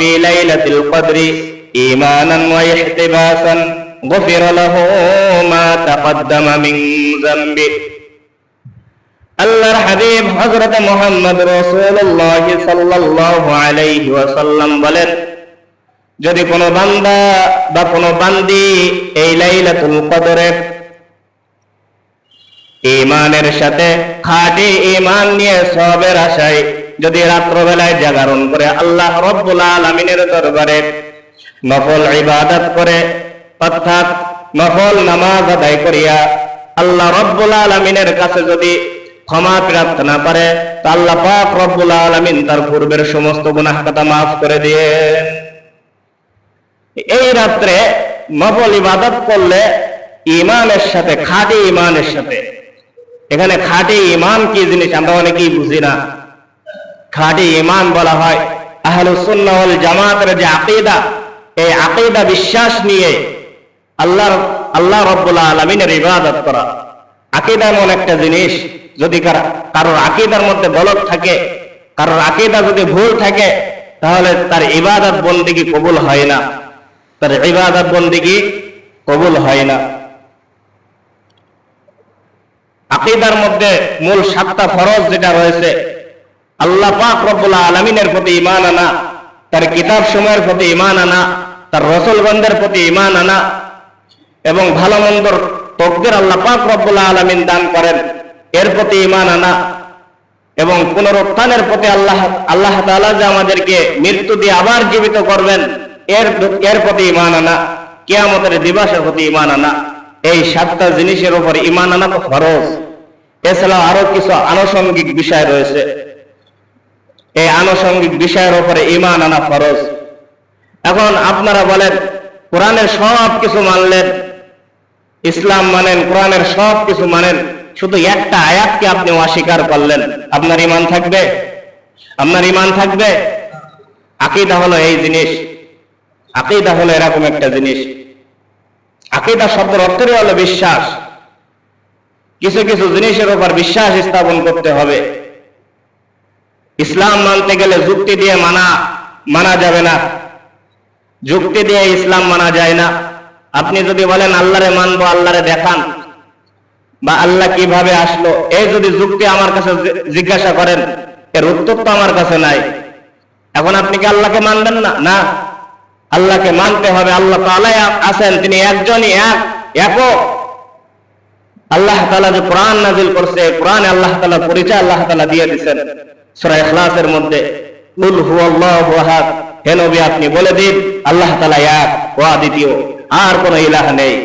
في ليلة القدر إيمانا واحتباسا غفر له ما تقدم من ذنبه আল্লাহর হাবিব হযরত মুহাম্মদ রাসূলুল্লাহ সাল্লাল্লাহু আলাইহি ওয়াসাল্লাম বলেন যদি কোনো বান্দা বা কোনো বান্দি এই লাইলাতুল কদরে ইমানের সাথে খাঁটি ইমান নিয়ে সবের আশায় যদি রাত্রবেলায় জাগরণ করে আল্লাহ রব্বুল আলামিনের দরবারে নফল ইবাদত করে, অর্থাৎ নফল নামাজ আদায় করিয়া আল্লাহ রব্বুল আলামিনের কাছে যদি ক্ষমা প্রার্থনা করে, তো আল্লাহ পাক রব্বুল আলামিন তার পূর্বের সমস্ত গুনাহ কথা মাফ করে দিয়ে এই রাত্রে নফল ইবাদত করলে ইমানের সাথে, খাঁটি ইমানের সাথে। এখানে খাঁটি ইমান কি জিনিস আমরা অনেকেই বুঝি না। খাঁটি ইমান বলা হয়। আহলুসুন্নাহ ওয়াল জামাতের যে আকীদা, এই আকীদা বিশ্বাস নিয়ে আল্লাহর, আল্লাহ রব্বুল আলামিনের ইবাদত করা। আকীদা এমন একটা জিনিস, যদি কার- কারোর আকীদার মধ্যে গলত থাকে, কারোর আকীদা যদি ভুল থাকে, তাহলে তার ইবাদত বন্দিগি কবুল হয় না। তার ইবাদত বন্দিগি কবুল হয় না। আকীদার মধ্যে মূল সাতটা ফরজ যেটা রয়েছে আল্লাহ পাক রব্বুল আলমিনের প্রতি ইমান আনা, তার কিতাব সময়ের প্রতি ইমান আনা, তার রসুলগন্ধের প্রতি ইমান আনা এবং ভালো মন্দর তকদের আল্লাহ পাক রব্বুল আলমিন দান করেন, এর প্রতি ইমান আনা এবং পুনরুত্থানের প্রতি আল্লাহ আল্লাহ তাআলা যে আমাদেরকে মৃত্যু দিয়ে আবার জীবিত করবেন, এর এর প্রতি ইমান আনা, কিয়ামতের দিবসের প্রতি ইমান আনা, এই সাতটা জিনিসের উপর ইমান আনা তো ফরজ। এছাড়াও আরও কিছু আনুষঙ্গিক বিষয় রয়েছে। এই আনুষঙ্গিক বিষয়ের ওপরে ইমান আনা ফরজ। এখন আপনারা বলেন, কোরআনের সব কিছু মানলেন, ইসলাম মানেন, কোরআনের সব কিছু মানেন, শুধু একটা আয়াতকে আপনি অস্বীকার করলেন। আপনার ইমান থাকবে? আপনার ইমান থাকবে? আকিদা হলো এই জিনিস। আকিদা হলো এরকম একটা জিনিস। আকিদা শব্দের অর্থই হলো বিশ্বাস। কিছু কিছু জিনিসের উপর বিশ্বাস স্থাপন করতে হবে। ইসলাম মানতে গেলে যুক্তি দিয়ে মানা মানা যাবে না। যুক্তি দিয়ে ইসলাম মানা যায় না। আপনি যদি বলেন, আল্লাহরে মানবো, আল্লাহরে দেখান, বা আল্লাহ কীভাবে আসলো? এই যদি যুক্তি আমার কাছে জিজ্ঞাসা করেন, এর উত্তর তো আমার কাছে নাই। এখন আপনি কি আল্লাহকে মানবেন না? না। আল্লাহকে মানতে হবে। আল্লাহ তাআলাই আছেন, তিনি একজনই এক, একক। আল্লাহ তালা যে কোরআন নাজিল করছে, এই আল্লাহ তাআলা পরিচয় আল্লাহ তালা দিয়ে দিয়েছেন। সূরা ইখলাসের মধ্যে, কুল হুয়াল্লাহু আহাদ হে নবী আপনি বলে দিন, আল্লাহ তাআলা এক ও দ্বিতীয়, আর কোন ইলাহ নেই।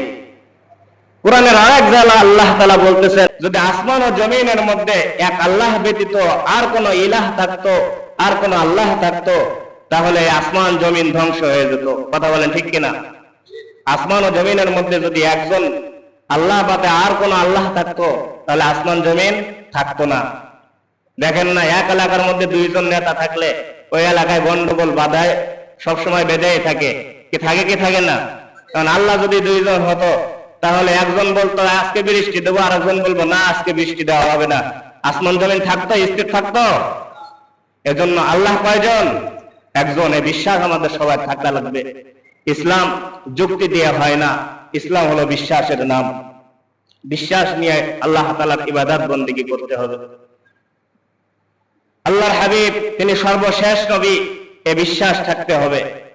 কোরআনের আরেক জায়গা আল্লাহ তাআলা বলতেছেন, যদি আসমান ও জমিনের মধ্যে এক আল্লাহ ব্যতীত আর কোন ইলাহ থাকতো, আর কোন আল্লাহ থাকতো, তাহলে আসমান জমিন ধ্বংস হয়ে যেত। কথা বলেন ঠিক কিনা? আসমান ও জমিনের মধ্যে যদি একজন আল্লাহ বাদে আর কোন আল্লাহ থাকতো, তাহলে আসমান জমিন থাকতো না। দেখেন না, এক এলাকার মধ্যে দুইজন নেতা থাকলে ওই এলাকায় গন্ডগোল বাধায় সবসময় বেঁধেই থাকে। কি থাকে কি থাকে না? কারণ আল্লাহ যদি দুইজন হতো, তাহলে একজন বলতো, আজকে বৃষ্টি দেবো আর একজন বলব, না, আজকে বৃষ্টি দেওয়া হবে না। আসমান জমিন থাকতো, স্থির থাকতো। এজন্য আল্লাহ কয়জন? একজন। এই বিশ্বাস আমাদের সবাই থাকা লাগবে। ইসলাম যুক্তি দিয়ে হয় না। ইসলাম হলো বিশ্বাসের নাম। বিশ্বাস নিয়ে আল্লাহ তালার ইবাদত বন্দিগি করতে হবে। আল্লাহর হাবিব তিনি সর্বশেষ নবী। এ বিশ্বাস থাকতে হবে।